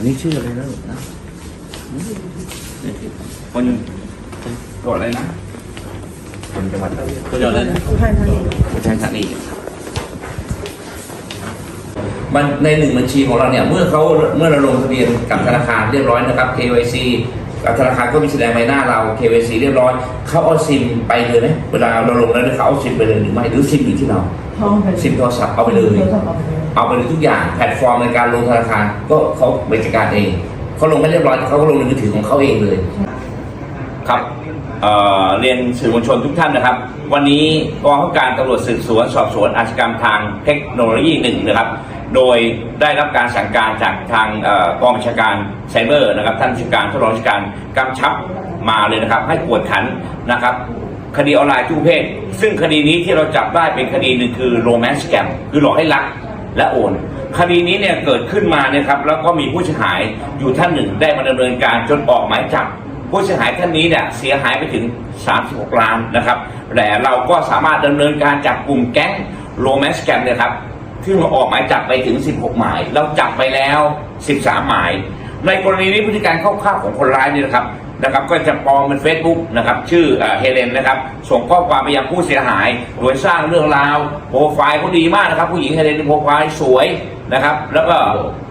นนี้ชื่ออะไรนะลูกนะคนกดอะไรนะคนจังหวัดอะไรคนจังหวัดอะไรนะอุทัยธานีอุทัยธานีมันในหนึ่งบัญชีของเราเนี่ยเมื่อเขาเมื่อเราลงทะเบียนกับธนาคารเรียบร้อยนะครับ KYC กับธนาคารก็มีแสดงใบหน้าเรา KYC เรียบร้อยเขาเอาซิมไปเลยไหมเวลาเราลงแล้วเนี่ยเขาเอาซิมไปเลยหรือไม่หรือซิมอยู่ที่เราท้องไปซิมโทรศัพท์เอาไปเลยโทรศัพท์ เอาไปเลยทุกอย่างแพลตฟอร์มในการลงธนาคารก็เขาบริการเองเขาลงไม่เรียบร้อยเขาก็ลงในมือถือของเขาเองเลยครับเเรียนสื่อมวลชนทุกท่านนะครับ วันนี้กองข้าการตำรวจสืบสวนสอบสวนอาชญากรรมทางเทคโนโลยีหนึ่งนะครับ โดยได้รับการสั่งการจากทางกองบัญชาการไซเบอร์นะครับ ท่านผู้การทดลองราชการกำชับมาเลยนะครับ ให้กวดขันนะครับคดีออนไลน์ทุกเภทซึ่งคดีนี้ที่เราจับได้เป็นคดีหนึ่งคือโรแมนต์แกมคือหลอกให้รัก และโอน คดีนี้เนี่ยเกิดขึ้นมาเนี่ยครับแล้วก็มีผู้เสียหายอยู่ท่านหนึ่งได้มาดำเนินการจนออกหมายจับผู้เสียหายท่านนี้เนี่ยเสียหายไปถึง 36 ล้านนะครับแต่เราก็สามารถดำเนินการจับกลุ่มแก๊งโรแมนต์แกมเนี่ยครับที่มาออกหมายจับไปถึง 16 หมาย เราจับไปแล้ว 13 หมาย ในกรณีนี้พฤติการคร่าวๆของคนร้ายเนี่ยนะครับ นะครับก็จะปลอมเป็น Facebook นะครับชื่อเฮเลนนะครับส่งข้อความไปยังผู้เสียหาย โดยสร้างเรื่องราวโปรไฟล์เขาดีมากนะครับ ผู้หญิงเฮเลนโปรไฟล์สวยนะครับแล้วก็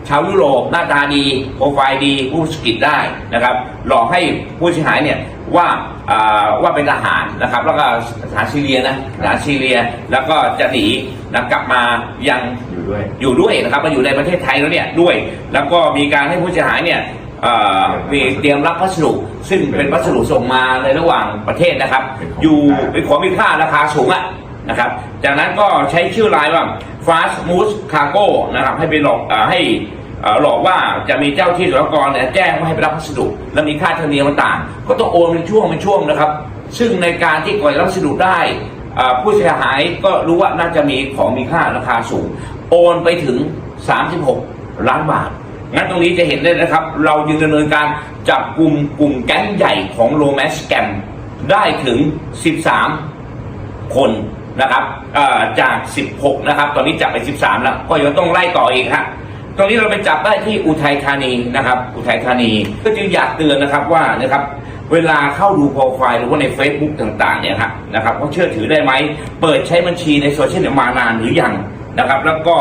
ชาวยุโรปหน้าตาดีโปรไฟล์ดีผู้สกิจได้นะครับหลอกให้ผู้เสียหายเนี่ยว่าอ่าว่าเป็นทหารนะครับแล้วก็ทหารซีเรียนะทหารซีเรียแล้วก็จะหนีนะกลับมายังอยู่ด้วยอยู่ด้วยนะครับมาอยู่ในประเทศไทยแล้วเนี่ยด้วย แล้วก็มีการให้ผู้เสียหายเนี่ย เอ่อมีเตรียมรับพัสดุ ซึ่งเป็นพัสดุส่งมาในระหว่างประเทศนะครับ อยู่เป็นของมีค่าราคาสูงอะนะครับ จากนั้นก็ใช้ชื่อไลน์ว่า fast moose cargo นะครับ ให้ไปหลอกเอ่อให้เอ่อหลอกว่าจะมีเจ้าที่สุรกรเนี่ยแจ้งว่าให้ไปรับพัสดุ แล้วมีค่าธรรมเนียมต่างๆก็ต้องโอนเป็นช่วงเป็นช่วงนะครับ ซึ่งในการที่ก่อนรับพัสดุได้อ่าผู้เสียหายก็รู้ว่าน่าจะมีของมีค่าราคาสูง โอนไปถึง 36 ล้านบาท งั้นตรงนี้จะเห็นได้นะครับ เราจึงดำเนินการจับกลุ่มกลุ่มแก๊งใหญ่ของโรแมนต์แกมได้ถึง 13 คนนะครับจาก 16 นะครับ ตอนนี้จับไป 13 แล้ว ก็ยังต้องไล่ต่ออีกฮะตรงนี้เราไปจับได้ที่อุทัยธานีนะครับ อุทัยธานี ก็จึงอยากเตือนนะครับว่านะครับเวลาเข้าดูโปรไฟล์หรือว่าใน Facebook ต่างๆเนี่ยครับนะครับเขาเชื่อถือได้ไหม เปิดใช้บัญชีในโซเชียลเดียมานานหรือยังนะครับ แล้วก็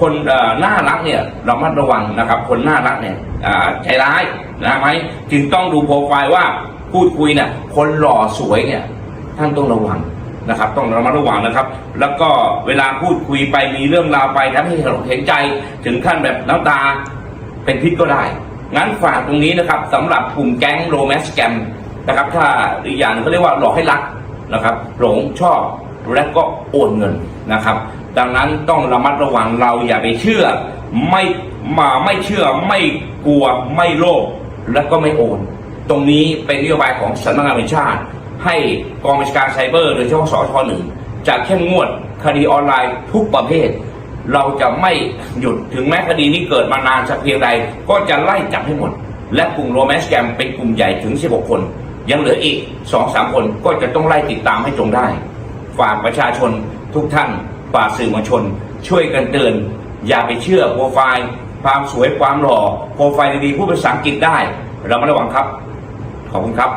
คนน่ารักเนี่ยเรามัดระวังนะครับ คนน่ารักเนี่ยใจร้ายนะไหมจึงต้องดูโปรไฟล์ว่าพูดคุยเนี่ยคนหล่อสวยเนี่ยท่านต้องระวังนะครับ ต้องระมัดระวังนะครับ แล้วก็เวลาพูดคุยไปมีเรื่องราวไปทำให้เห็นใจถึงขั้นแบบน้ำตาเป็นพิษก็ได้ งั้นฝากตรงนี้นะครับสำหรับกลุ่มแก๊งโรแมนต์แกมนะครับ ถ้าอีกอย่างหนึงเขาเรียกว่าหลอกให้รักนะครับ หลงชอบและก็โอนเงินนะครับ ดังนั้นต้องระมัดระวังเราอย่าไปเชื่อ ไม่มาไม่เชื่อไม่กลัวไม่โลภและก็ไม่โอน ตรงนี้เป็นนโยบายของสำนักงานวจแห่งชาติ ให้กองบัญชาการไซเบอร์โดยเฉพาะสทหนึ่งจะเข้มงวดคดีออนไลน์ทุกประเภท เราจะไม่หยุดถึงแม้คดีนี้เกิดมานานสักเพียงใดก็จะไล่จับให้หมด และกลุ่มโรแมนต์แกมเป็นกลุ่มใหญ่ถึง 16 คน ยังเหลืออีก 2-3 คนก็จะต้องไล่ติดตามให้จงได้ ฝากประชาชนทุกท่าน ฝากสื่อมวลชน ช่วยกันเตือน อย่าไปเชื่อโปรไฟล์ความสวยความหล่อโปรไฟล์ดีๆพูดภาษาอังกฤษได้ เรามาระวังครับ ขอบคุณครับ